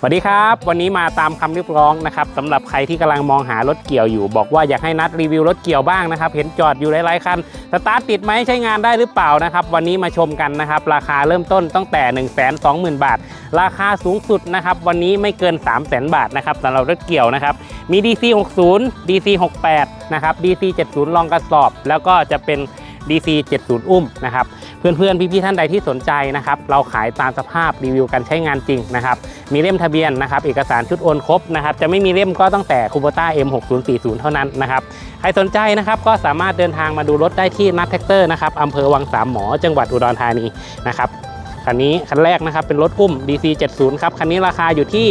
สวัสดีครับ วันนี้มาตามคำเรียกร้องนะครับสำหรับใครที่กำลังมองหารถเกี่ยวอยู่ บอกว่าอยากให้นัดรีวิวรถเกี่ยวบ้างนะครับ เห็นจอดอยู่หลายๆคันสตาร์ทติดไหมใช้งานได้หรือเปล่านะครับ วันนี้มาชมกันนะครับ ราคาเริ่มต้นตั้งแต่ 1 2 0 0 0 0 บาท ราคาสูงสุดนะครับวันนี้ไม่เกิน 3 0 0 0 0 0 บาทนะครับสำหรับรถเกี่ยวนะครับมี DC 60 DC 68นะครับ DC 70 ลองกระสอบ แล้วก็จะเป็น DC 70 อุ้มนะครับ เพื่อนๆ พี่ๆ ท่านใดที่สนใจนะครับ เราขายตามสภาพรีวิวการใช้งานจริงนะครับ มีเล่มทะเบียนนะครับ เอกสารชุดโอนครบนะครับ จะไม่มีเล่มก็ตั้งแต่คูโบต้า M6040 เท่านั้นนะครับ ใครสนใจนะครับก็สามารถเดินทางมาดูรถได้ที่นัทแท็กเตอร์นะครับอำเภอวังสามหมอ จังหวัดอุดรธานีนะครับ คันนี้คันแรกนะครับเป็นรถอุ้ม DC 70 ครับ คันนี้ราคาอยู่ที่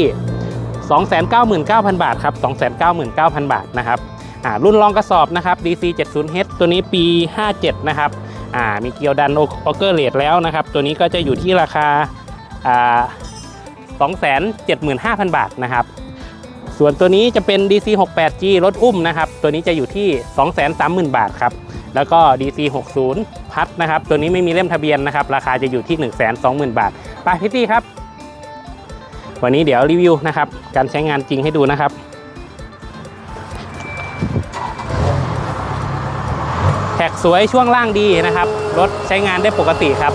299,000 บาทครับ 299,000 บาทนะครับอ่ารุ่นรองกระสอบนะครับ DC 70H ตัวนี้ปี 57 นะครับ อ่ามีเกียวดันโอเกอร์เลดแล้วนะครับ ตัวนี้ก็จะอยู่ที่ราคาอ่า275,000 บาทนะครับ ส่วนตัวนี้จะเป็น DC 68G รถอุ้มนะครับ ตัวนี้จะอยู่ที่ 230,000 บาทครับ แล้วก็ DC 60พัดนะครับ ตัวนี้ไม่มีเล่มทะเบียนนะครับ ราคาจะอยู่ที่ 120,000 บาท ไปพี่ตี้ครับ วันนี้เดี๋ยวรีวิวนะครับ การใช้งานจริงให้ดูนะครับ สวยช่วงล่างดีนะครับ รถใช้งานได้ปกติครับ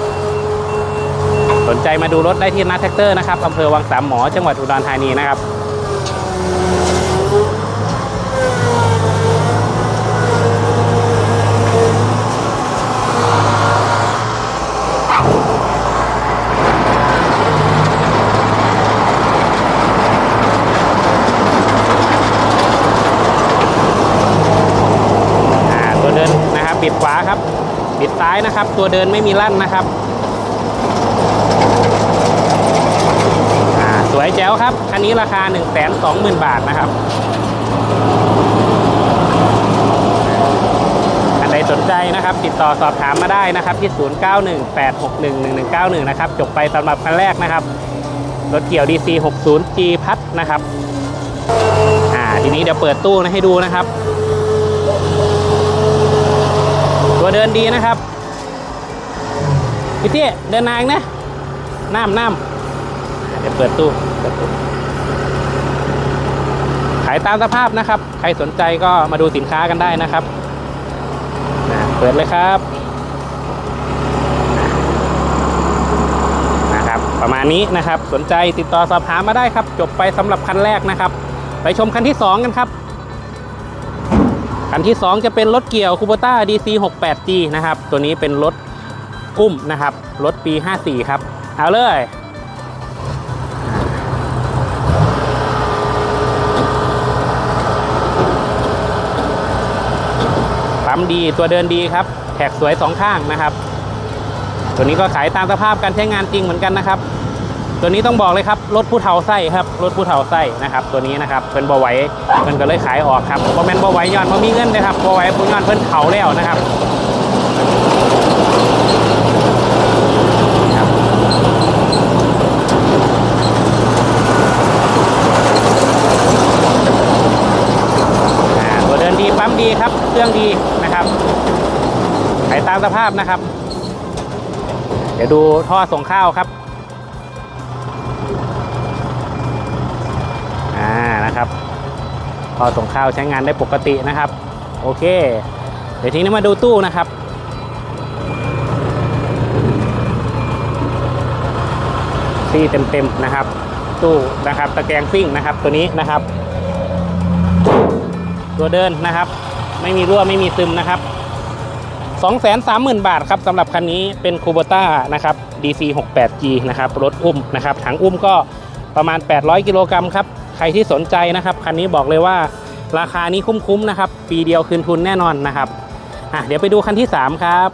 สนใจมาดูรถได้ที่นัทแท็กเตอร์นะครับอำเภอวังสามหมอจังหวัดอุดรธานีนะครับ อ่าตัวเดินนะ ครับ บิดซ้ายนะครับ ตัวเดินไม่มีลั่นนะครับสวยแจ๋วครับ คันนี้ราคา 1 2 0 0 0 0 บาทนะครับอันใดสนใจนะครับ ติดต่อสอบถามมาได้นะครับ ที่ 0918611191 นะครับ จบไปสำหรับคันแรกนะครับ รถเกี่ยว DC 60G พัดนะครับ อ่า ทีนี้เดี๋ยวเปิดตู้ให้ดูนะครับ ตัวเดินดีนะครับพี่เตี้ยเดินนางนะน้ำน้ำเดี๋ยวเปิดตู้เปิดตู้ขายตามสภาพนะครับ ใครสนใจก็มาดูสินค้ากันได้นะครับเปิดเลยครับนะครับ ประมาณนี้นะครับ สนใจติดต่อสอบถามมาได้ครับ จบไปสำหรับคันแรกนะครับ ไปชมคันที่ 2 กันครับ คันที่ 2 จะเป็นรถเกี่ยวคูโบต้า DC 68G นะครับ ตัวนี้เป็นรถกุ้มนะครับ รถปี 54 ครับ เอาเลย ปั๊มดีตัวเดินดีครับ แท็กสวยสองข้างนะครับ ตัวนี้ก็ขายตามสภาพการใช้งานจริงเหมือนกันนะครับ ตัวนี้ต้องบอกเลยครับรถผู้เฒ่าไส้ครับรถผู้เฒ่าไส้นะครับ ตัวนี้นะครับเป็นบอไหว้เพิ่นก็เลยขายออกครับเพราะแม่นบอไหว้ย้อนมามีเงินนะครับบอไหว้ผู้ย้อนเพิ่นเฒ่าแล้วนะครับอ่าตัวเดินดีปั๊มดีครับเครื่องดีนะครับขายตามสภาพนะครับ เดี๋ยวดูท่อส่งข้าวครับ นะครับ พอส่งข้าวใช้งานได้ปกตินะครับ โอเค เดี๋ยวทีนี้มาดูตู้นะครับ ซี่เต็มๆนะครับ ตู้นะครับตะแกรงซิ่งนะครับตัวนี้นะครับ ตัวเดินนะครับ ไม่มีรั่วไม่มีซึมนะครับ230,000 บาทครับสำหรับคันนี้เป็นคูโบต้านะครับ DC 68G นะครับรถอุ้มนะครับถังอุ้มก็ประมาณ 800 กิโลกรัมครับ ครที่สนใจนะครับคันนี้บอกเลยว่าราคานี้คุ้มๆนะครับ ปีเดียวคืนทุนแน่นอนนะครับอะเดี๋ยวไปดูคันที่ 3 ครับ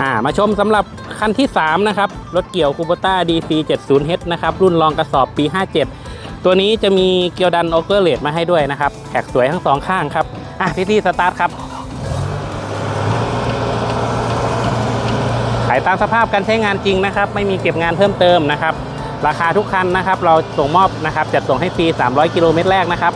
อ่ามาชมสำหรับคันที่ 3 นะครับ รถเกี่ยวคูโบต้า DC 70H นะครับ รุ่นรองกระสอบปี 57 ตัวนี้จะมีเกียวดันโอเกอร์เลดมาให้ด้วยนะครับแท็กสวยทั้งสองข้างครับอะพี่ที่สตาร์ทครับขายตามสภาพการใช้งานจริงนะครับ ไม่มีเก็บงานเพิ่มเติมนะครับ ราคาทุกคันนะครับ เราส่งมอบนะครับจัดส่งให้ฟรี 300 กิโลเมตรแรกนะครับ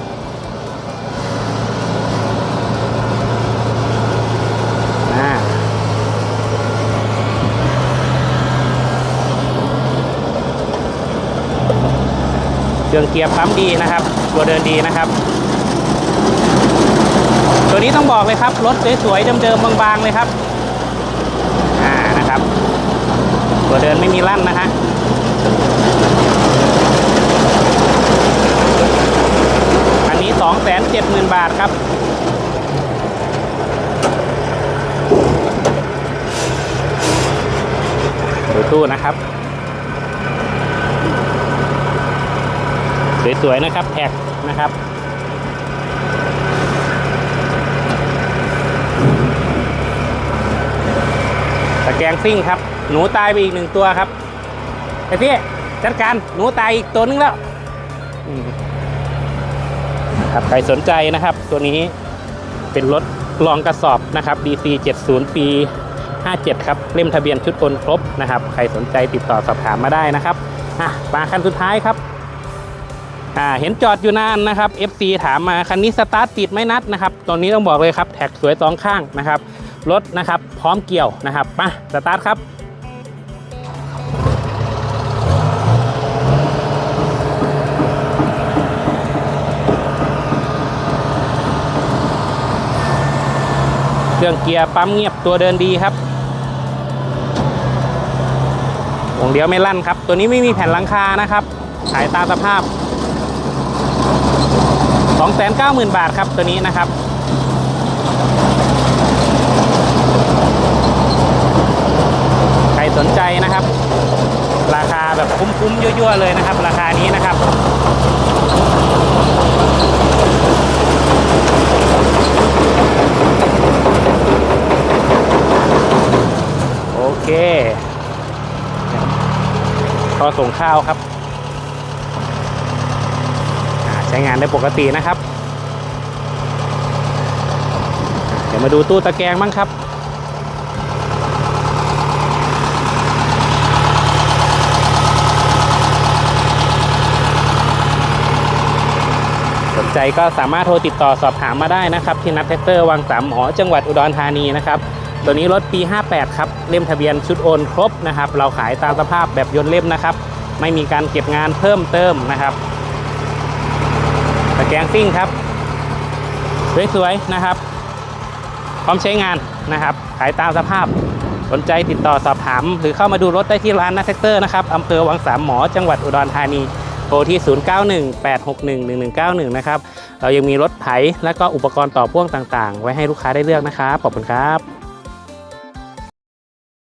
เครื่องเกียร์ปั๊มดีนะครับ ตัวเดินดีนะครับ ตัวนี้ต้องบอกเลยครับ รถสวยๆเดิมๆบางๆเลยครับอ่านะครับ ตัวเดินไม่มีลั่นนะฮะ อันนี้ 70,000 บาทครับ ดูตู้นะครับ สวย ๆ นะครับแท็กนะครับตะแกรงซิ่งครับ หนูตายไปอีกหนึ่งตัวครับไอ้พี่จัดการหนูตายอีกตัวนึงแล้ว ครับใครสนใจนะครับ ตัวนี้เป็นรถรองกระสอบนะครับ DC 70 ปี 57 ครับเล่มทะเบียนชุดโอนครบนะครับ ใครสนใจติดต่อสอบถามมาได้นะครับอะมาคันสุดท้ายครับอ่าเห็นจอดอยู่นานนะครับ FC ถามมาคันนี้สตาร์ทติดไหม่นัดนะครับตอนนี้ต้องบอกเลยครับแท็กสวยสองข้างนะครับรถนะครับ พร้อมเกี่ยวนะครับมาสตาร์ทครับ รื่องเกียร์ปั๊มเงียบตัวเดินดีครับวงเดียวไม่ลั่นครับ ตัวนี้ไม่มีแผ่นหลังคานะครับ ขายตามสภาพ 290,000 บาทครับตัวนี้นะครับใครสนใจนะครับ ราคาแบบคุ้มๆยั่วๆเลยนะครับ ราคานี้นะครับ เคก็ส่งข้าวครับ ใช้งานได้ปกตินะครับ เดี๋ยวมาดูตู้ตะแกรงบ้างครับสนใจก็สามารถโทรติดต่อสอบถามมาได้นะครับ ที่นัดแท็กเตอร์วังสามหอจังหวัดอุดรธานีนะครับ ตัวนี้รถปี 58 ครับ เล่มทะเบียนชุดโอนครบนะครับ เราขายตามสภาพแบบยนต์เล่มนะครับ ไม่มีการเก็บงานเพิ่มเติมนะครับตะแกรงซิ่งครับ สวยๆนะครับ พร้อมใช้งานนะครับ ขายตามสภาพสนใจติดต่อสอบถาม หรือเข้ามาดูรถได้ที่ร้านนัทแท็กเตอร์นะครับอำเภอวังสามหมอจังหวัดอุดรธานีโทรที่ 0918611191 นะครับ เรายังมีรถไถและก็อุปกรณ์ต่อพ่วงต่างๆ ไว้ให้ลูกค้าได้เลือกนะครับ ขอบคุณครับ